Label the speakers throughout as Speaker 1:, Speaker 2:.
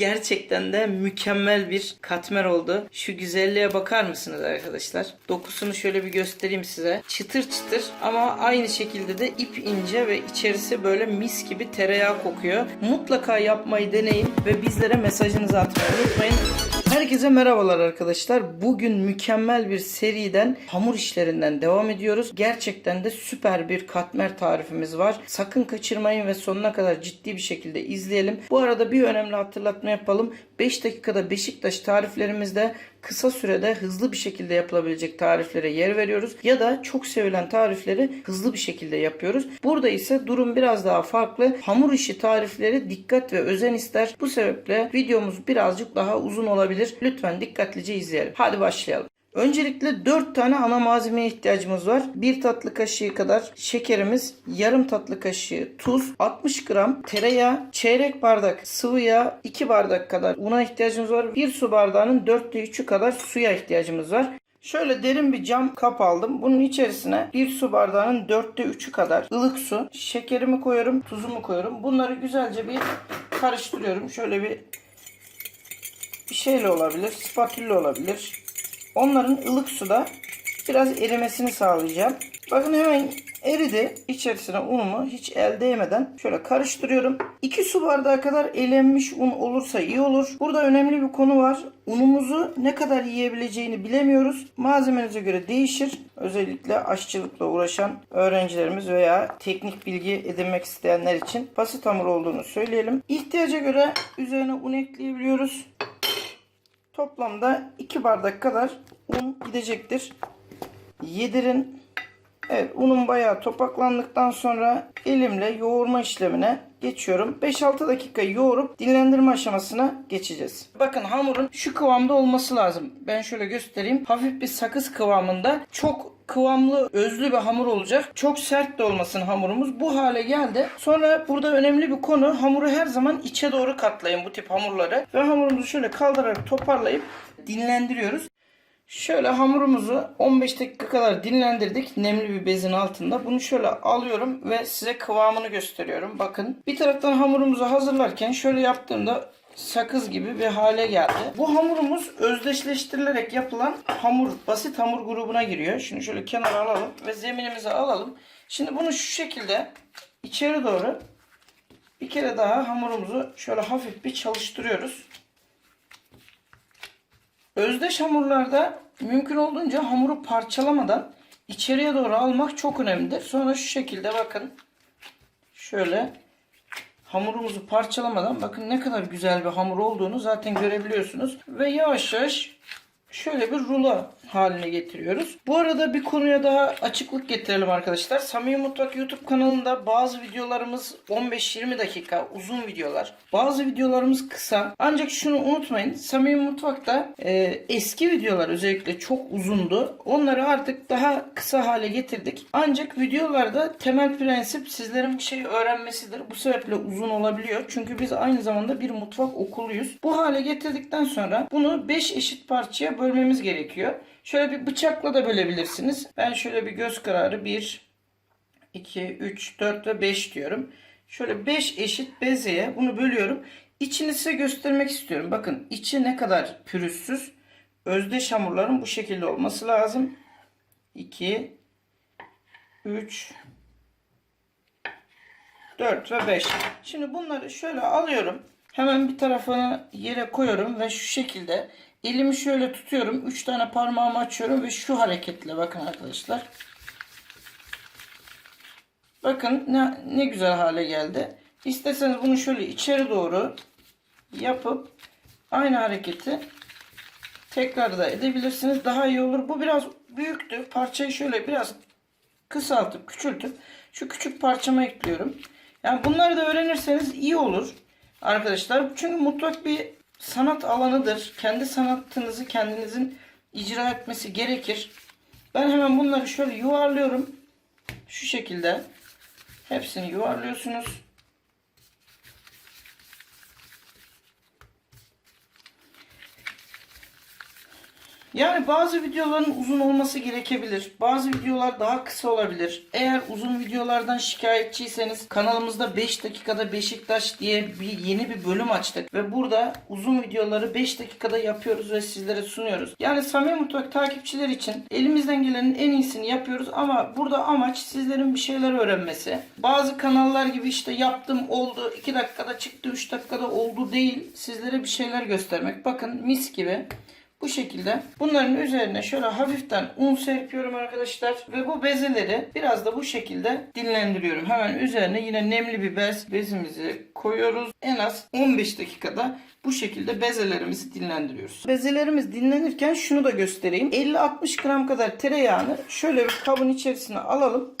Speaker 1: Gerçekten de mükemmel bir katmer oldu. Şu güzelliğe bakar mısınız arkadaşlar? Dokusunu şöyle bir göstereyim size. Çıtır çıtır ama aynı şekilde de ip ince ve içerisi böyle mis gibi tereyağı kokuyor. Mutlaka yapmayı deneyin ve bizlere mesajınızı atmayı unutmayın. Herkese merhabalar arkadaşlar. Bugün mükemmel bir seriden hamur işlerinden devam ediyoruz. Gerçekten de süper bir katmer tarifimiz var. Sakın kaçırmayın ve sonuna kadar ciddi bir şekilde izleyelim. Bu arada bir önemli hatırlatma yapalım. 5 dakikada Beşiktaş tariflerimizde kısa sürede hızlı bir şekilde yapılabilecek tariflere yer veriyoruz. Ya da çok sevilen tarifleri hızlı bir şekilde yapıyoruz. Burada ise durum biraz daha farklı. Hamur işi tarifleri dikkat ve özen ister. Bu sebeple videomuz birazcık daha uzun olabilir. Lütfen dikkatlice izleyelim. Hadi başlayalım. Öncelikle 4 tane ana malzemeye ihtiyacımız var. 1 tatlı kaşığı kadar şekerimiz, yarım tatlı kaşığı tuz, 60 gram tereyağı, çeyrek bardak sıvı yağ, 2 bardak kadar una ihtiyacımız var. 1 su bardağının 4'te 3'ü kadar suya ihtiyacımız var. Şöyle derin bir cam kap aldım. Bunun içerisine 1 su bardağının 4'te 3'ü kadar ılık su, şekerimi koyuyorum, tuzumu koyuyorum. Bunları güzelce bir karıştırıyorum. Şöyle bir bir şeyle olabilir, spatülle olabilir. Onların ılık suda biraz erimesini sağlayacağım. Bakın hemen eridi. İçerisine unumu hiç el değmeden şöyle karıştırıyorum. 2 su bardağı kadar elenmiş un olursa iyi olur. Burada önemli bir konu var. Unumuzu ne kadar yiyebileceğini bilemiyoruz. Malzemenize göre değişir. Özellikle aşçılıkla uğraşan öğrencilerimiz veya teknik bilgi edinmek isteyenler için basit hamur olduğunu söyleyelim. İhtiyaca göre üzerine un ekleyebiliyoruz. Toplamda 2 bardak kadar un gidecektir. Yedirin. Evet unum bayağı topaklandıktan sonra elimle yoğurma işlemine geçiyorum. 5-6 dakika yoğurup dinlendirme aşamasına geçeceğiz. Bakın hamurun şu kıvamda olması lazım. Ben şöyle göstereyim. Hafif bir sakız kıvamında çok kıvamlı, özlü bir hamur olacak. Çok sert de olmasın hamurumuz. Bu hale geldi. Sonra burada önemli bir konu hamuru her zaman içe doğru katlayın bu tip hamurları. Ve hamurumuzu şöyle kaldırarak toparlayıp dinlendiriyoruz. Şöyle hamurumuzu 15 dakika kadar dinlendirdik nemli bir bezin altında. Bunu şöyle alıyorum ve size kıvamını gösteriyorum. Bakın bir taraftan hamurumuzu hazırlarken şöyle yaptığımda sakız gibi bir hale geldi. Bu hamurumuz özdeşleştirilerek yapılan hamur, basit hamur grubuna giriyor. Şimdi şöyle kenara alalım ve zeminimize alalım. Şimdi bunu şu şekilde içeri doğru bir kere daha hamurumuzu şöyle hafif bir çalıştırıyoruz. Özdeş hamurlarda mümkün olduğunca hamuru parçalamadan içeriye doğru almak çok önemlidir. Sonra şu şekilde bakın şöyle hamurumuzu parçalamadan bakın ne kadar güzel bir hamur olduğunu zaten görebiliyorsunuz. Ve yavaş yavaş şöyle bir rulo haline getiriyoruz. Bu arada bir konuya daha açıklık getirelim arkadaşlar. Samimi Mutfak YouTube kanalında bazı videolarımız 15-20 dakika uzun videolar. Bazı videolarımız kısa. Ancak şunu unutmayın. Samimi Mutfak'ta e, eski videolar özellikle çok uzundu. Onları artık daha kısa hale getirdik. Ancak videolarda temel prensip sizlerin bir şey öğrenmesidir. Bu sebeple uzun olabiliyor. Çünkü biz aynı zamanda bir mutfak okuluyuz. Bu hale getirdikten sonra bunu 5 eşit parçaya bölmemiz gerekiyor. Şöyle bir bıçakla da bölebilirsiniz. Ben şöyle bir göz kararı 1, 2, 3, 4 ve 5 diyorum. Şöyle 5 eşit bezeye bunu bölüyorum. İçini size göstermek istiyorum. Bakın içi ne kadar pürüzsüz. Özdeş hamurların bu şekilde olması lazım. 2, 3, 4 ve 5. Şimdi bunları şöyle alıyorum. Hemen bir tarafını yere koyuyorum ve şu şekilde elimi şöyle tutuyorum. 3 tane parmağımı açıyorum ve şu hareketle bakın arkadaşlar. Bakın ne, ne güzel hale geldi. İsterseniz bunu şöyle içeri doğru yapıp aynı hareketi tekrar da edebilirsiniz. Daha iyi olur. Bu biraz büyüktü. Parçayı şöyle biraz kısaltıp küçültüp şu küçük parçama ekliyorum. Yani bunları da öğrenirseniz iyi olur arkadaşlar. Çünkü mutfak bir sanat alanıdır. Kendi sanatınızı kendinizin icra etmesi gerekir. Ben hemen bunları şöyle yuvarlıyorum. Şu şekilde. Hepsini yuvarlıyorsunuz. Yani bazı videoların uzun olması gerekebilir. Bazı videolar daha kısa olabilir. Eğer uzun videolardan şikayetçiyseniz kanalımızda 5 dakikada Beşiktaş diye bir yeni bir bölüm açtık. Ve burada uzun videoları 5 dakikada yapıyoruz ve sizlere sunuyoruz. Yani Samimi Mutfak takipçiler için elimizden gelenin en iyisini yapıyoruz ama burada amaç sizlerin bir şeyler öğrenmesi. Bazı kanallar gibi işte yaptım oldu 2 dakikada çıktı 3 dakikada oldu değil. Sizlere bir şeyler göstermek. Bakın mis gibi. Bu şekilde bunların üzerine şöyle hafiften un serpiyorum arkadaşlar ve bu bezeleri biraz da bu şekilde dinlendiriyorum. Hemen üzerine yine nemli bir bez bezimizi koyuyoruz. En az 15 dakikada bu şekilde bezelerimizi dinlendiriyoruz. Bezelerimiz dinlenirken şunu da göstereyim. 50-60 gram kadar tereyağını şöyle bir kabın içerisine alalım.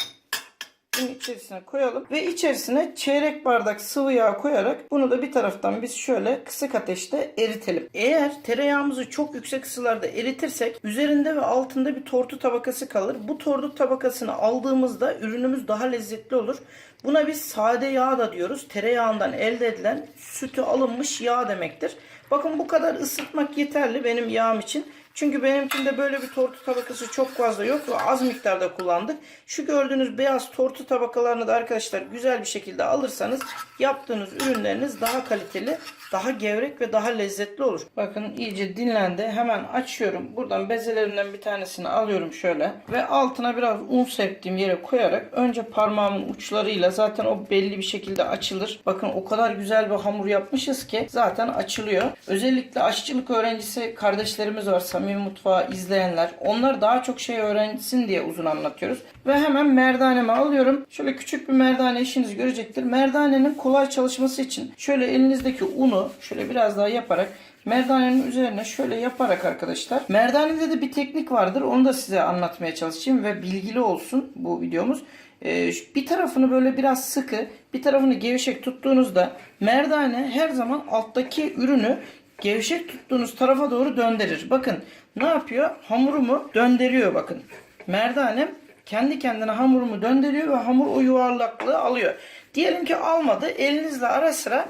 Speaker 1: Bunun içerisine koyalım ve içerisine çeyrek bardak sıvı yağ koyarak bunu da bir taraftan biz şöyle kısık ateşte eritelim. Eğer tereyağımızı çok yüksek ısılarda eritirsek üzerinde ve altında bir tortu tabakası kalır. Bu tortu tabakasını aldığımızda ürünümüz daha lezzetli olur. Buna biz sade yağ da diyoruz. Tereyağından elde edilen sütü alınmış yağ demektir. Bakın bu kadar ısıtmak yeterli benim yağım için. Çünkü benimkinde böyle bir tortu tabakası çok fazla yok ve az miktarda kullandık. Şu gördüğünüz beyaz tortu tabakalarını da arkadaşlar güzel bir şekilde alırsanız yaptığınız ürünleriniz daha kaliteli, daha gevrek ve daha lezzetli olur. Bakın iyice dinlendi. Hemen açıyorum. Buradan bezelerimden bir tanesini alıyorum şöyle ve altına biraz un serptiğim yere koyarak önce parmağımın uçlarıyla zaten o belli bir şekilde açılır. Bakın o kadar güzel bir hamur yapmışız ki zaten açılıyor. Özellikle aşçılık öğrencisi kardeşlerimiz var. Samimi Mutfağı izleyenler. Onlar daha çok şey öğrensin diye uzun anlatıyoruz. Ve hemen merdanemi alıyorum. Şöyle küçük bir merdane işinizi görecektir. Merdanenin kolay çalışması için şöyle elinizdeki unu şöyle biraz daha yaparak Merdanenin üzerine şöyle yaparak arkadaşlar. Merdanede de bir teknik vardır. Onu da size anlatmaya çalışayım ve bilgili olsun bu videomuz. Ee, bir tarafını böyle biraz sıkı, bir tarafını gevşek tuttuğunuzda merdane her zaman alttaki ürünü gevşek tuttuğunuz tarafa doğru döndürür. Bakın ne yapıyor? Hamurumu döndürüyor bakın. Merdanem kendi kendine hamurumu döndürüyor ve hamur o yuvarlaklığı alıyor. Diyelim ki almadı. Elinizle ara sıra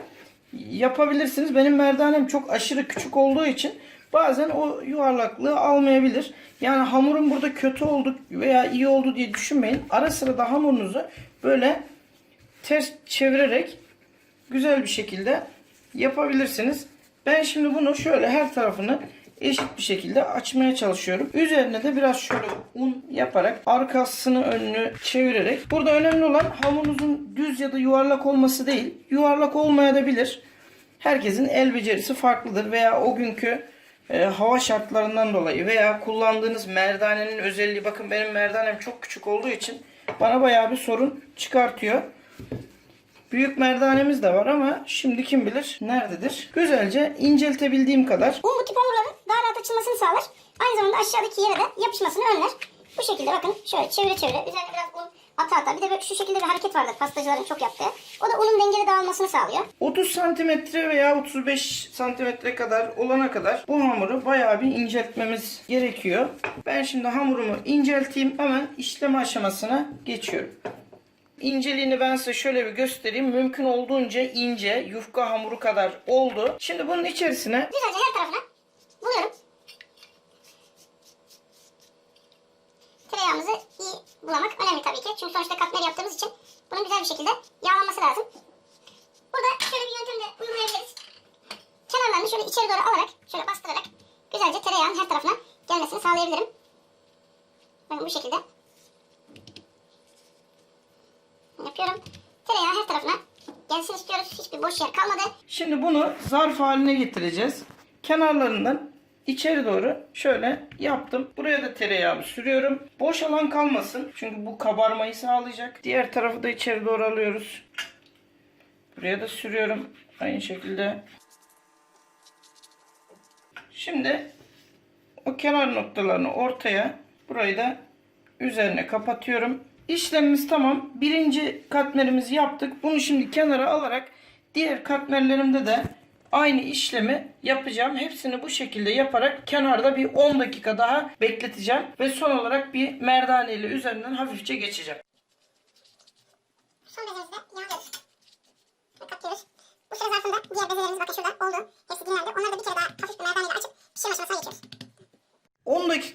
Speaker 1: yapabilirsiniz. Benim merdanem çok aşırı küçük olduğu için bazen o yuvarlaklığı almayabilir. Yani hamurun burada kötü oldu veya iyi oldu diye düşünmeyin. Ara sıra da hamurunuzu böyle ters çevirerek güzel bir şekilde yapabilirsiniz. Ben şimdi bunu şöyle her tarafını eşit bir şekilde açmaya çalışıyorum. Üzerine de biraz şöyle un yaparak arkasını önünü çevirerek. Burada önemli olan hamurunuzun düz ya da yuvarlak olması değil. Yuvarlak olmayabilir. Herkesin el becerisi farklıdır veya o günkü e, hava şartlarından dolayı veya kullandığınız merdanenin özelliği bakın benim merdanem çok küçük olduğu için bana bayağı bir sorun çıkartıyor. Büyük merdanemiz de var ama şimdi kim bilir nerededir. Güzelce inceltebildiğim kadar.
Speaker 2: Un bu tip hamurların daha rahat açılmasını sağlar. Aynı zamanda aşağıdaki yere de yapışmasını önler. Bu şekilde bakın şöyle çevire çevire üzerine biraz un ata ata. Bir de böyle şu şekilde bir hareket vardır pastacıların çok yaptığı. O da unun dengeli dağılmasını sağlıyor.
Speaker 1: 30 santimetre veya 35 santimetre kadar olana kadar bu hamuru bayağı bir inceltmemiz gerekiyor. Ben şimdi hamurumu incelteyim hemen işleme aşamasına geçiyorum. İnceliğini ben size şöyle bir göstereyim. Mümkün olduğunca ince, yufka hamuru kadar oldu. Şimdi bunun içerisine
Speaker 2: Güzelce her tarafına buluyorum. Tereyağımızı iyi bulamak önemli tabii ki. Çünkü sonuçta katmer yaptığımız için bunun güzel bir şekilde yağlanması lazım. Burada şöyle bir yöntem de uygulayabiliriz. Kenarlarını şöyle içeri doğru alarak, şöyle bastırarak güzelce tereyağın her tarafına gelmesini sağlayabilirim. Bakın bu şekilde. Yapıyorum. Tereyağı her tarafına gelsin istiyoruz. Hiçbir boş yer kalmadı.
Speaker 1: Şimdi bunu zarf haline getireceğiz. Kenarlarından içeri doğru şöyle yaptım. Buraya da tereyağımı sürüyorum. Boş alan kalmasın. Çünkü bu kabarmayı sağlayacak. Diğer tarafı da içeri doğru alıyoruz. Buraya da sürüyorum. Aynı şekilde. Şimdi o kenar noktalarını ortaya burayı da üzerine kapatıyorum. İşlemimiz tamam. Birinci katmerimizi yaptık. Bunu şimdi kenara alarak diğer katmerlerimde de aynı işlemi yapacağım. Hepsini bu şekilde yaparak kenarda bir 10 dakika daha bekleteceğim. Ve son olarak bir merdane ile üzerinden hafifçe geçeceğim.
Speaker 2: Son bezemizde yağlıyoruz. Ve katıyoruz. Bu süre zarfında diğer bezelerimiz bakın şurada oldu. Hepsi dinlendi. Onları da bir kere daha hafif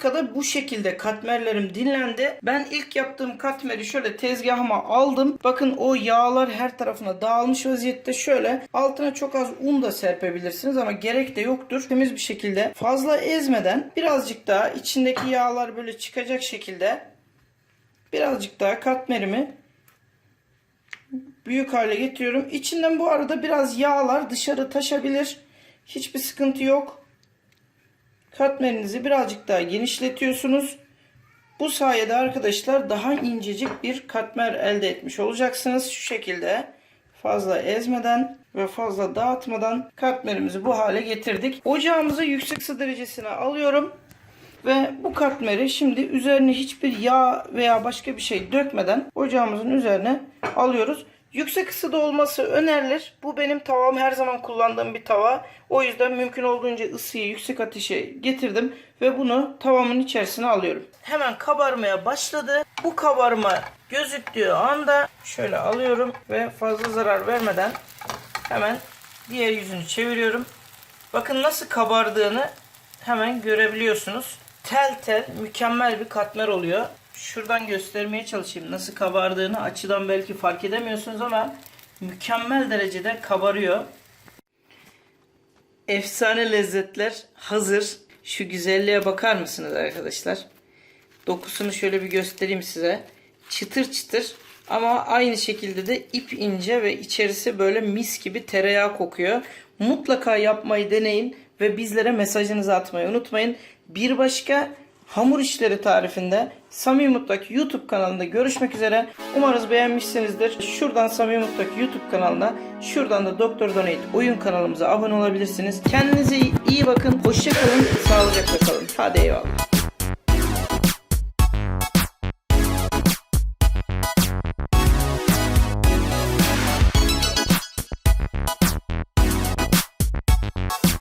Speaker 1: dakikada bu şekilde katmerlerim dinlendi. Ben ilk yaptığım katmeri şöyle tezgahıma aldım. Bakın o yağlar her tarafına dağılmış vaziyette. Şöyle altına çok az un da serpebilirsiniz ama gerek de yoktur. Temiz bir şekilde fazla ezmeden birazcık daha içindeki yağlar böyle çıkacak şekilde birazcık daha katmerimi büyük hale getiriyorum. İçinden bu arada biraz yağlar dışarı taşabilir. Hiçbir sıkıntı yok. Katmerinizi birazcık daha genişletiyorsunuz. Bu sayede arkadaşlar daha incecik bir katmer elde etmiş olacaksınız. Şu şekilde fazla ezmeden ve fazla dağıtmadan katmerimizi bu hale getirdik. Ocağımızı yüksek ısı derecesine alıyorum. Ve bu katmeri şimdi üzerine hiçbir yağ veya başka bir şey dökmeden ocağımızın üzerine alıyoruz. Yüksek ısıda olması önerilir. Bu benim tavam her zaman kullandığım bir tava. O yüzden mümkün olduğunca ısıyı yüksek ateşe getirdim ve bunu tavamın içerisine alıyorum. Hemen kabarmaya başladı. Bu kabarma gözüktüğü anda şöyle alıyorum ve fazla zarar vermeden hemen diğer yüzünü çeviriyorum. Bakın nasıl kabardığını hemen görebiliyorsunuz. Tel tel mükemmel bir katmer oluyor. Şuradan göstermeye çalışayım nasıl kabardığını açıdan belki fark edemiyorsunuz ama mükemmel derecede kabarıyor. Efsane lezzetler hazır. Şu güzelliğe bakar mısınız arkadaşlar? Dokusunu şöyle bir göstereyim size. Çıtır çıtır ama aynı şekilde de ip ince ve içerisi böyle mis gibi tereyağı kokuyor. Mutlaka yapmayı deneyin ve bizlere mesajınızı atmayı unutmayın. Bir başka hamur işleri tarifinde Samimi Mutfak YouTube kanalında görüşmek üzere. Umarız beğenmişsinizdir. Şuradan Samimi Mutfak YouTube kanalına, şuradan da Doktor Donate oyun kanalımıza abone olabilirsiniz. Kendinize iyi bakın. Hoşça kalın. Sağlıcakla kalın. Hadi eyvallah.